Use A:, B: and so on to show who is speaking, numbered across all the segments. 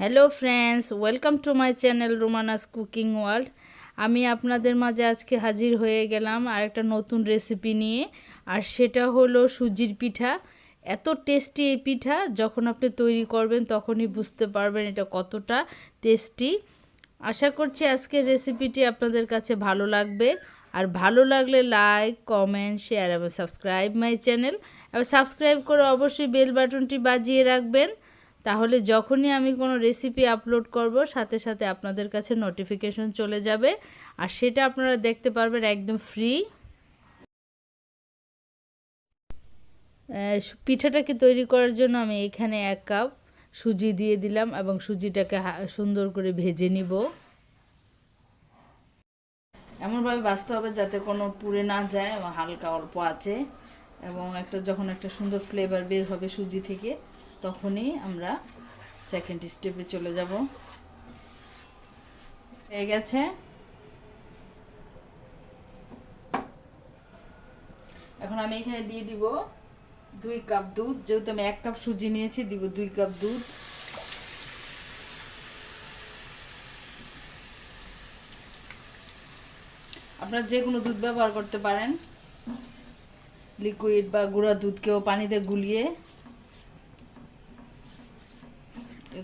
A: Hello friends welcome to my channel Romanas cooking world আমি আপনাদের মাঝে আজকে হাজির হয়ে গেলাম আর একটা নতুন রেসিপি নিয়ে। আর সেটা হলো সুজির পিঠা। এত টেস্টি এই পিঠা, যখন আপনি তৈরি করবেন তখনই বুঝতে পারবেন এটা কতটা টেস্টি আশা করছি আজকের রেসিপিটি আপনাদের কাছে ভালো লাগবে। আর ভালো লাগলে লাইক কমেন্ট শেয়ার এবং সাবস্ক্রাইব মাই চ্যানেল এবং সাবস্ক্রাইব করে অবশ্যই বেল বাটনটি বাজিয়ে রাখবেন। তাহলে যখনই আমি কোনো রেসিপি আপলোড করব, সাথে সাথে আপনাদের কাছে নোটিফিকেশন চলে যাবে। আর সেটা আপনারা দেখতে পারবেন একদম ফ্রি পিঠাটাকে তৈরি করার জন্য আমি এখানে এক কাপ সুজি দিয়ে দিলাম এবং সুজিটাকে সুন্দর করে ভেজে নিব। এমনভাবে বাঁচতে হবে যাতে কোনো পুড়ে না যায়, এবং হালকা অল্প আছে। এবং একটা, যখন একটা সুন্দর ফ্লেভার বের হবে সুজি থেকে তখনই আমরা সেকেন্ড স্টেপে চলে যাব। হয়ে গেছে। এখন আমি এখানে দিয়ে দিব দুই কাপ দুধ। যেহেতু আমি এক কাপ সুজি নিয়েছি, দিব দুই কাপ দুধ। আপনারা যে কোনো দুধ ব্যবহার করতে পারেন। লিকুইড বা গুঁড়া দুধকেও পানিতে গুলিয়ে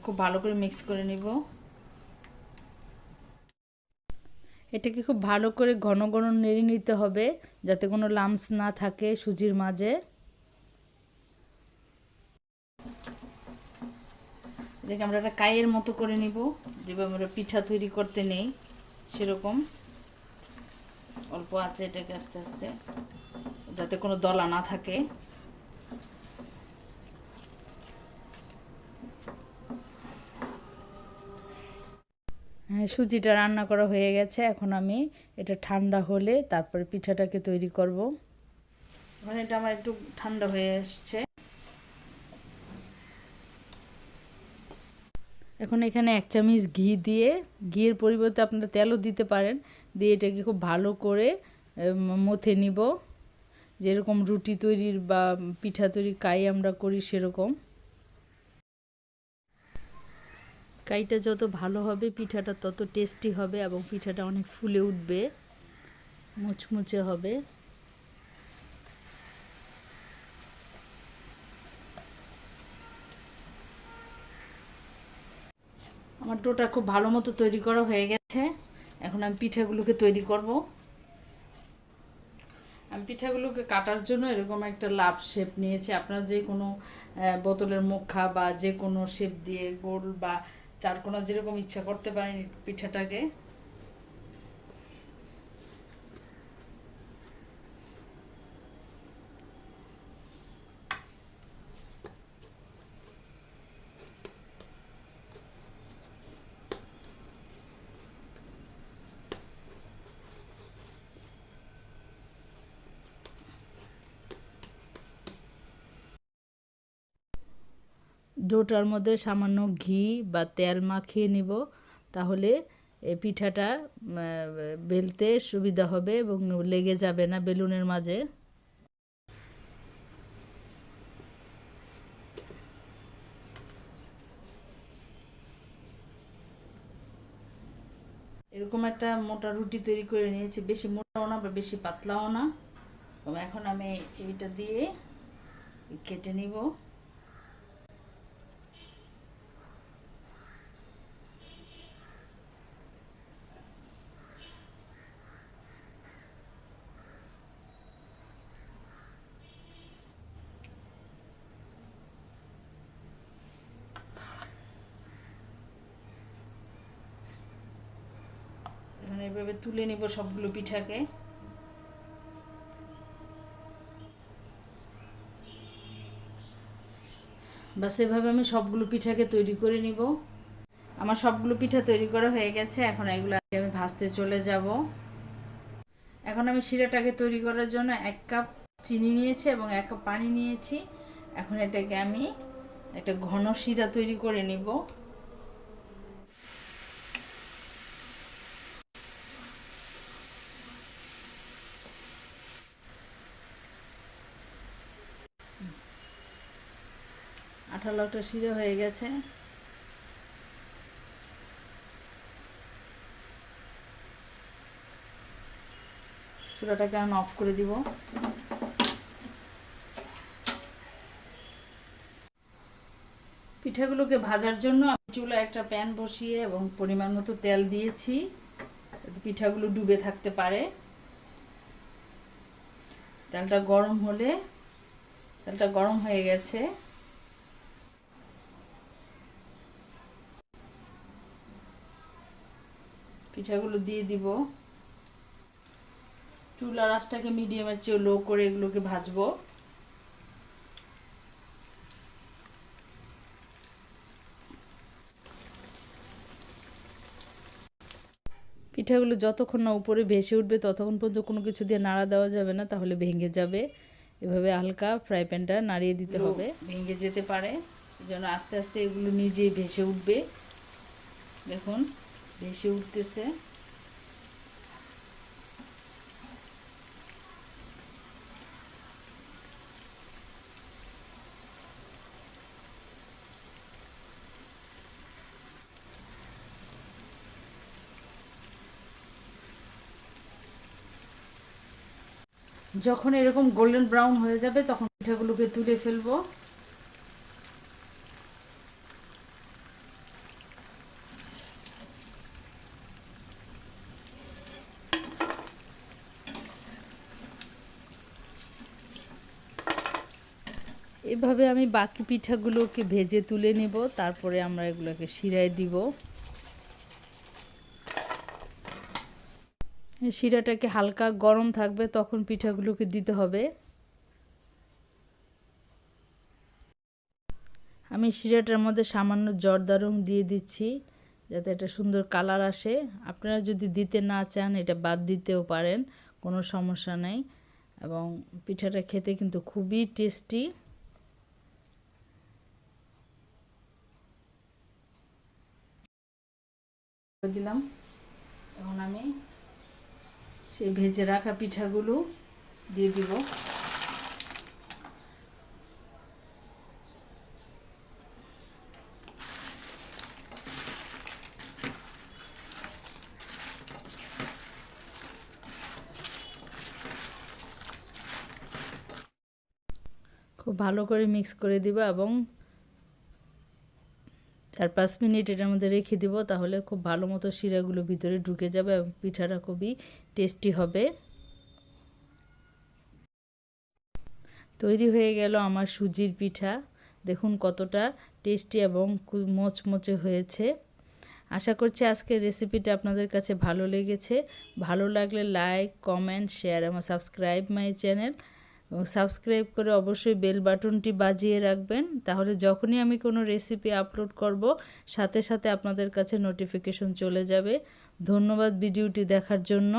A: খুব ভালো করে মিক্স করে নিব। এটাকে খুব ভালো করে ঘন ঘন নেড়ে নিতে হবে, যাতে কোনো লামস না থাকে সুজির মাঝে। এটাকে আমরা একটা কায়ের মতো করে নিব, যেভাবে আমরা পিঠা তৈরি করতে নেই, সেরকম। অল্প আছে এটাকে আস্তে আস্তে, যাতে কোনো দলা না থাকে। সুজিটা রান্না করা হয়ে গেছে। এখন আমি এটা ঠান্ডা হলে তারপরে পিঠাটাকে তৈরি করব। মানে এটা আমার একটু ঠান্ডা হয়ে এসছে এখন এখানে এক চামচ ঘি দিয়ে ঘিয়ের পরিবর্তে আপনারা তেলও দিতে পারেন। দিয়ে এটাকে খুব ভালো করে মথে নিব। যেরকম রুটি তৈরির বা পিঠা তৈরি কাই আমরা করি সেরকম। কাইটা যত ভালো হবে, পিঠাটা তত টেস্টি হবে এবং পিঠাটা অনেক ফুলে উঠবে, মুচমুচে হবে। আমার ডোটা খুব ভালো মতো তৈরি করা হয়ে গেছে। এখন আমি পিঠাগুলোকে তৈরি করব। আমি পিঠাগুলোকে কাটার জন্য এরকম একটা লাভ শেপ নিয়েছি। আপনারা যে কোনো বোতলের মুখা বা যে কোনো শেপ দিয়ে গোল বা চারকোনা যেরকম ইচ্ছা করতে পারেন পিঠাটাকে। ডোটার মধ্যে সামান্য ঘি বা তেল মাখিয়ে নিব, তাহলে পিঠাটা বেলতে সুবিধা হবে এবং লেগে যাবে না বেলুনের মাঝে। এরকম একটা মোটা রুটি তৈরি করে নিয়েছি, বেশি মোটাও না বা বেশি পাতলাও না। এখন আমি এইটা দিয়ে কেটে নিব। এভাবে তুলে নিব সবগুলো পিঠাকে। বাস এভাবে আমি সবগুলো পিঠাকে তৈরি করে নিব। আমার সবগুলো পিঠা তৈরি করা হয়ে গেছে, এখন এগুলো আমি ভাজতে চলে যাব। এখন আমি শিরাটাকে তৈরি করার জন্য এক কাপ চিনি নিয়েছি এবং এক কাপ পানি নিয়েছি। এখন এটাকে আমি একটা ঘন শিরা তৈরি করে নিব। লাউটা সিরে হয়ে গেছে। চুলাটাকে আমি অফ করে দিব। পিঠাগুলোকে ভাজার জন্য আমি চুলা একটা প্যান বসিয়ে এবং পরিমাণ মতো তেল দিয়েছি। পিঠাগুলো ডুবে থাকতে পারে। তেলটা গরম হলে, তেলটা গরম হয়ে গেছে। পিঠাগুলো দিয়ে দিব। চুলার আঁচটাকে মিডিয়ামের চেয়ে লো করে এগুলোকে ভাজবো। পিঠাগুলো যতক্ষণ না উপরে ভেসে উঠবে ততক্ষণ পর্যন্ত কোনো কিছু দিয়ে নাড়া দেওয়া যাবে না তাহলে ভেঙে যাবে। এভাবে হালকা ফ্রাই প্যানটা নাড়িয়ে দিতে হবে। ভেঙে যেতে পারে। যেন আস্তে আস্তে এগুলো নিজেই ভেসে উঠবে। দেখুন ভেসে উঠতেছে। যখন এরকম গোল্ডেন ব্রাউন হয়ে যাবে তখন পিঠাগুলোকে তুলে ফেলব। এভাবে আমি বাকি পিঠাগুলোকে ভেজে তুলে নিব, তারপরে আমরা এগুলোকে শিরায় দিব। শিরাটাকে হালকা গরম থাকবে, তখন পিঠাগুলোকে দিতে হবে। আমি শিরাটার মধ্যে সামান্য জর্দা দিয়ে দিচ্ছি, যাতে একটা সুন্দর কালার আসে। আপনারা যদি দিতে না চান, এটা বাদ দিতেও পারেন, কোনো সমস্যা নেই। এবং পিঠাটা খেতে কিন্তু খুবই টেস্টি। দিলাম। এখন আমি সেই ভেজে রাখা পিঠাগুলো দিয়ে দিব। খুব ভালো করে মিক্স করে দিব এবং চার পাঁচ মিনিট এটার মধ্যে রেখে দিব, তাহলে খুব ভালো মতো শিরাগুলো ভিতরে ঢুকে যাবে এবং পিঠাটা খুবই টেস্টি হবে। তৈরি হয়ে গেল আমার সুজির পিঠা। দেখুন কতটা টেস্টি এবং মচমচে হয়েছে। আশা করছি আজকের রেসিপিটা আপনাদের কাছে ভালো লেগেছে। ভালো লাগলে লাইক কমেন্ট শেয়ার এবং সাবস্ক্রাইব মাই চ্যানেল এবং সাবস্ক্রাইব করে অবশ্যই বেল বাটনটি বাজিয়ে রাখবেন। তাহলে যখনই আমি কোনো রেসিপি আপলোড করব, সাথে সাথে আপনাদের কাছে নোটিফিকেশন চলে যাবে। ধন্যবাদ ভিডিওটি দেখার জন্য।